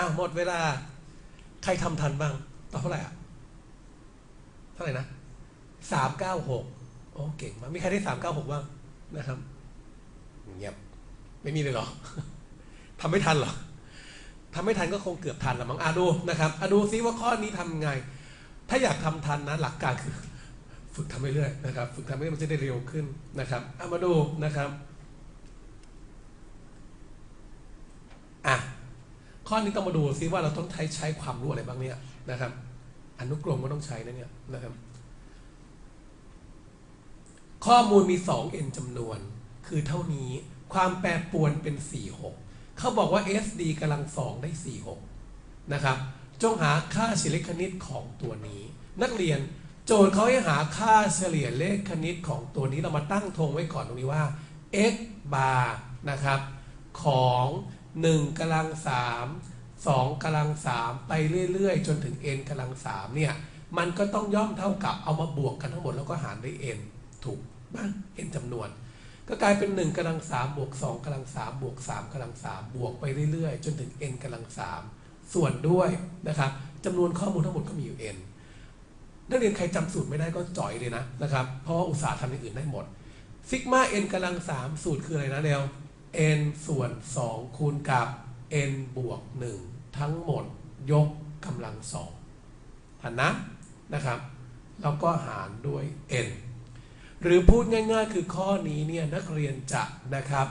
อ้าวหมดเวลา ใครทำทันบ้างตอบเท่าไหร่อะเท่าไหร่นะสามเก้าหกโอ้เก่งมากมีใครได้สามเก้าหกบ้างนะครับเงียบไม่มีเลยเหรอทำไม่ทันเหรอทำไม่ทันก็คงเกือบทันละมั้งอะดูนะครับอะดูซิว่าข้อนี้ทำไง ถ้าอยากทำทันนะหลักการคือ ฝึกทำไปเรื่อยนะครับ ฝึกทำไปเรื่อยมันจะได้เร็วขึ้นนะครับเอามาดูนะครับ อะ ข้อนี้ต้องมาดูซิว่าเราต้องใช้ใช้ความรู้อะไรบ้างเนี่ยนะครับ อนุกรมก็ต้องใช้นะเนี่ยนะครับ ข้อมูลมี 2n จำนวน คือเท่านี้ความแปรปรวนเป็น 46 เขาบอกว่า SD กำลังสองได้ 46 นะครับ จงหาค่าเฉลี่ยคณิตของตัวนี้ นักเรียนโจทย์เขาให้หาค่าเฉลี่ยเลขคณิตของตัวนี้เรามาตั้งธงไว้ก่อนตรงนี้ว่า x bar นะครับ ของ 1กำลัง3 2กำลัง3ไปเรื่อยๆ จนถึง n กำลัง3เนี่ย มันก็ต้องย่อมเท่ากับเอามาบวกกันทั้งหมดแล้วก็หารด้วย n ถูกบ้าง n จำนวน ก็กลายเป็น 1กำลัง3บวก2กำลัง3บวก3กำลัง3บวกไปเรื่อยๆ จนถึง n กำลัง3ส่วนด้วยนะครับจำนวนข้อมูลทั้งหมดก็มีอยู่ n นักเรียนใครจำสูตรไม่ได้ก็จ่อยเลยนะนะครับ เพราะว่าอุตสาห์ทำอย่างอื่นได้หมดซิกมา n กำลัง3สูตรคืออะไรนะเร็ว n ส่วน 2 คูณกับ n บวก 1 ทั้งหมดยกกำลังสองทันนะนะครับ แล้วก็หารด้วย n หรือพูดง่ายๆ คือข้อนี้เนี่ยนักเรียนจะนะครับ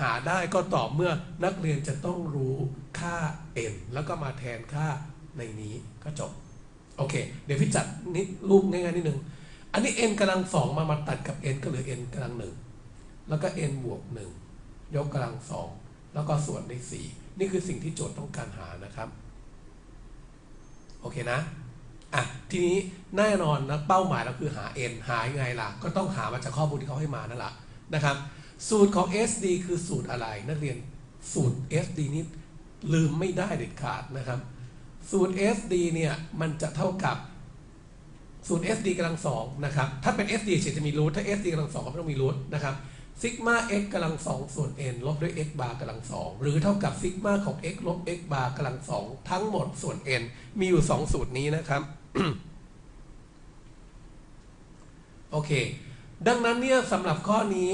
หาได้ก็ต่อเมื่อนักเรียนจะต้องรู้ค่า n แล้วก็มาแทนค่าในนี้ก็จบ โอเค เดี๋ยวพี่จัดนิดรูปง่ายๆนิดนึง อันนี้ n กำลังสองมามาตัดกับ n ก็เหลือ n กำลังหนึ่งแล้วก็ n บวกหนึ่ง ยกกำลังสองแล้วก็ส่วนด้วยสี่นี่คือสิ่งที่โจทย์ต้องการหานะครับ โอเคนะอะทีนี้แน่นอนนะเป้าหมายเราคือหา n หายังไงล่ะ ก็ต้องหามาจากข้อมูลที่เขาให้มานั่นแหละนะครับ สูตรของ SD คือสูตรอะไร นักเรียนสูตร SD นี้ลืมไม่ได้เด็ดขาดนะครับ สูตร SD เนี่ยมันจะเท่ากับสูตร SD กำลังสองนะครับ ถ้าเป็น SD เฉยจะมีรูทถ้า SD กำลังสองก็ไม่ต้องมีรูทนะครับ ซิกมา x กำลังสองส่วน n ลบด้วย x บาร์กำลังสองหรือเท่ากับซิกมาของ x ลบ x บาร์กำลังสองทั้งหมดส่วน n มีอยู่ 2 สูตรนี้นะครับ โอเค ดังนั้นเนี่ยสำหรับข้อนี้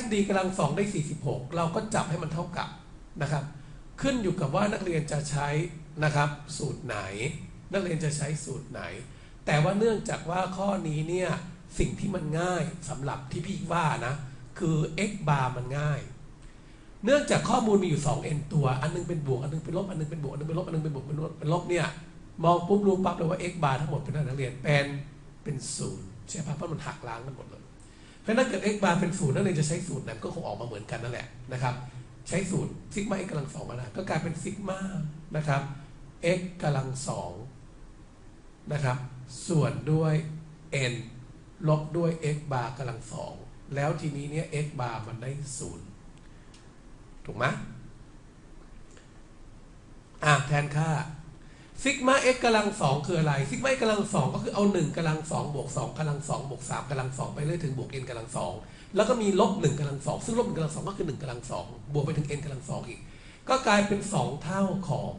SD กำลังสองได้ 46 เราก็จับให้มันเท่ากับนะครับ ขึ้นอยู่กับว่านักเรียนจะใช้นะครับ สูตรไหน นักเรียนจะใช้สูตรไหน แต่ว่าเนื่องจากว่าข้อนี้เนี่ยสิ่งที่มันง่ายสำหรับที่พี่ว่านะ คือ x bar มันง่าย เนื่องจากข้อมูลมีอยู่ 2 n ตัว อันนึงเป็นบวก อันนึงเป็นลบ อันนึงเป็นบวก อันนึงเป็นลบ อันนึงเป็นบวกเป็นลบเป็นลบเนี่ย มองปุ๊บรู้ปั๊บเลยว่า x bar ทั้งหมดเป็นนักเรียนเป็นเป็นศูนย์ใช่ปะเพราะมันหักล้างกันหมดเลย เพราะนั้นเกิด x bar เป็นศูนย์นักเรียนจะใช้สูตรไหนก็คงออกมาเหมือนกันนั่นแหละนะครับ ใช้สูตรซิกมา x กำลังสองมานะก็กลายเป็นซิกมา นะครับ x กำลังสองนะครับ ส่วนด้วย n ลบด้วย x bar กำลังสอง แล้วทีนี้เนี่ย x bar มันได้ศูนย์ถูกไหมอะแทนค่าซิกมา x กำลังสองคืออะไรซิกมา x กำลังสองก็คือเอา1กำลังสองบวก2กำลังสองบวก3กำลังสองไปเรื่อยถึงบวก n กำลังสองแล้วก็มีลบ1กำลังสองซึ่งลบ1กำลังสองก็คือ1กำลังสองบวกไปถึง n กำลังสองอีก ก็กลายเป็น 2 เท่าของ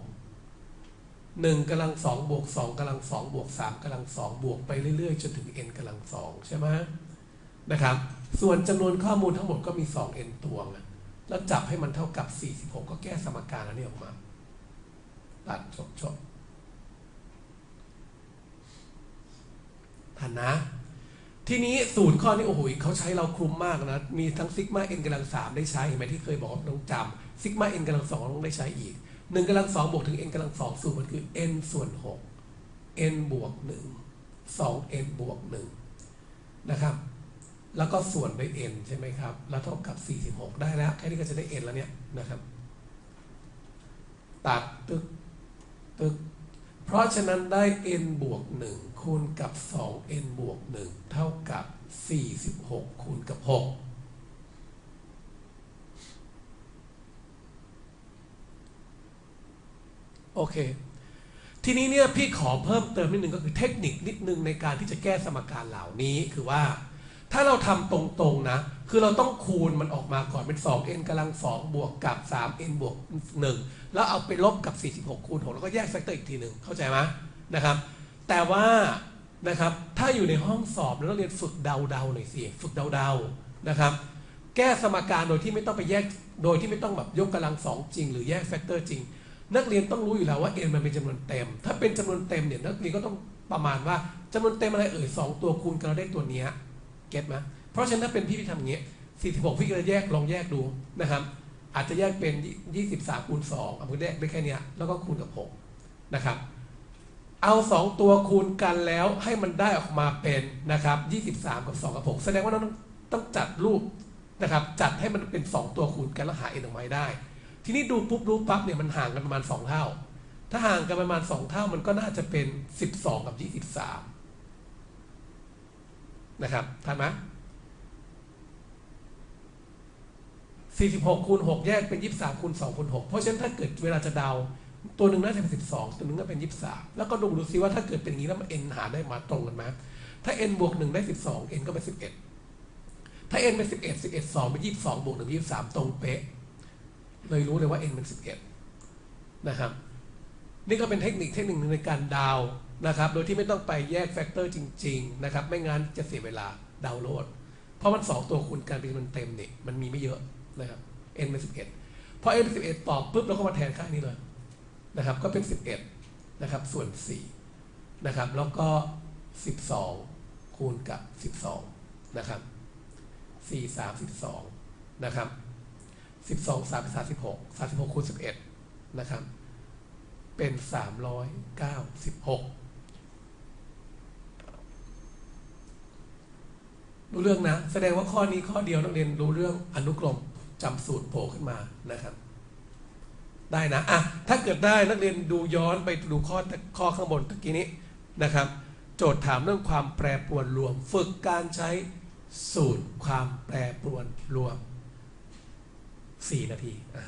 1กำลังสองบวก2กำลังสองบวก3กำลังสองบวกไปเรื่อยๆจนถึง n กำลังสองใช่ไหม นะครับ ส่วนจำนวนข้อมูลทั้งหมดก็มี 2n ตัวนะแล้วจับให้มันเท่ากับ 46 ก็แก้สมการอันนี้ออกมา ตัดจบจบทันนะ ทีนี้สูตรข้อนี้โอ้โหเขาใช้เราคลุมมากนะ มีทั้งซิกมาเอ็นกำลังสามได้ใช้ เห็นไหมที่เคยบอกต้องจำซิกมาเอ็นกำลังสองต้องได้ใช้อีกหนึ่งกำลังสองบวกถึง n กำลังสองสูตรมันคือ n ส่วนหก n บวกหนึ่งสอง n บวกหนึ่งนะครับ แล้วก็ส่วนด้วย n ใช่ไหมครับ แล้วเท่ากับ 46 ได้แล้วแค่นี้ก็จะได้ n แล้วเนี่ยนะครับ ตัดตึกตึก เพราะฉะนั้นได้ n บวก 1 คูณกับ 2n บวก 1 เท่ากับ 46 คูณกับ 6โอเค ทีนี้เนี่ยพี่ขอเพิ่มเติมนิดนึงก็คือเทคนิคนิดนึงในการที่จะแก้สมการเหล่านี้คือว่า ถ้าเราทำตรงๆนะ คือเราต้องคูณมันออกมาก่อนเป็น 2n กำลัง 2 บวกกับ 3n บวก 1 แล้วเอาไปลบกับ 46 คูณ 6 แล้วก็แยกแฟกเตอร์อีกทีหนึ่งเข้าใจไหมนะครับ แต่ว่านะครับถ้าอยู่ในห้องสอบแล้วนักเรียนฝึกเดาๆหน่อยสิฝึกเดาๆนะครับ แก้สมการโดยที่ไม่ต้องไปแยกโดยที่ไม่ต้องแบบยกกำลังสองจริง หรือแยกแฟกเตอร์จริง นักเรียนต้องรู้อยู่แล้วว่า n มันเป็นจำนวนเต็ม ถ้าเป็นจำนวนเต็มเนี่ยนักเรียนก็ต้องประมาณว่าจำนวนเต็มอะไรเอ่ยสองตัวคูณกันเราได้ตัวเนี้ย เก็ตไหมเพราะฉะนั้นถ้าเป็นพี่พี่ทำอย่างเงี้ย46 พี่ก็จะแยกลองแยกดูนะครับ อาจจะแยกเป็น 23คูณ2เอาไปแยกได้แค่เนี้ยแล้วก็คูณกับ6นะครับ เอาสองตัวคูณกันแล้วให้มันได้ออกมาเป็นนะครับ 23 กับ 2 กับ 6 แสดงว่าเราต้องจัดรูปนะครับ จัดให้มันเป็น 2 ตัวคูณกันแล้วหา n ออกมาได้ ทีนี้ดูปุ๊บรู้ปั๊บเนี่ยมันห่างกันประมาณ 2 เท่า ถ้าห่างกันประมาณ 2 เท่ามันก็น่าจะเป็น 12 กับ 23 นะครับทันไหม46คูณ6แยกเป็น 23คูณ2คูณ6เพราะฉะนั้นถ้าเกิดเวลาจะเดา ตัวหนึ่งน่าจะเป็น12 ตัวหนึ่งน่าเป็น 23 แล้วก็ดูดูซิว่าถ้าเกิดเป็นอย่างนี้แล้วมัน n หาได้มาตรงกันไหมถ้า n บวก 1 ได้ 12 n ก็เป็น 11 ถ้า n เป็น 11 11 2 เป็น 22 บวก1 23 ตรงเป๊ะ เลยรู้เลยว่า n เป็น 11 นะครับ นี่ก็เป็นเทคนิคเทคนิคหนึ่งในการดาว นะครับ โดยที่ไม่ต้องไปแยกแฟกเตอร์จริง ๆ นะครับ ไม่งั้นจะเสียเวลาดาวน์โหลด เพราะมัน 2 ตัวคูณกันเป็นมันเต็มเนี่ยมันมีไม่เยอะนะครับ n เป็น11พอ n เป็น11 ตอบปุ๊บเราก็มาแทนค่านี้เลยนะครับ ก็เป็น 11 นะครับ ส่วน 4 นะครับ แล้วก็ 12 คูณกับ 12 นะครับ 4 3 12 นะครับ 12 3 36 36คูณ11 นะครับ เป็น 396 รู้เรื่องนะ แสดงว่าข้อนี้ข้อเดียวนักเรียนรู้เรื่องอนุกรมจำสูตรโผล่ขึ้นมานะครับ ได้นะอะถ้าเกิดได้นักเรียนดูย้อนไปดูข้อข้อข้างบนตะกี้นี้นะครับ โจทย์ถามเรื่องความแปรปรวนรวม ฝึกการใช้สูตรความแปรปรวนรวม 4 นาทีอะ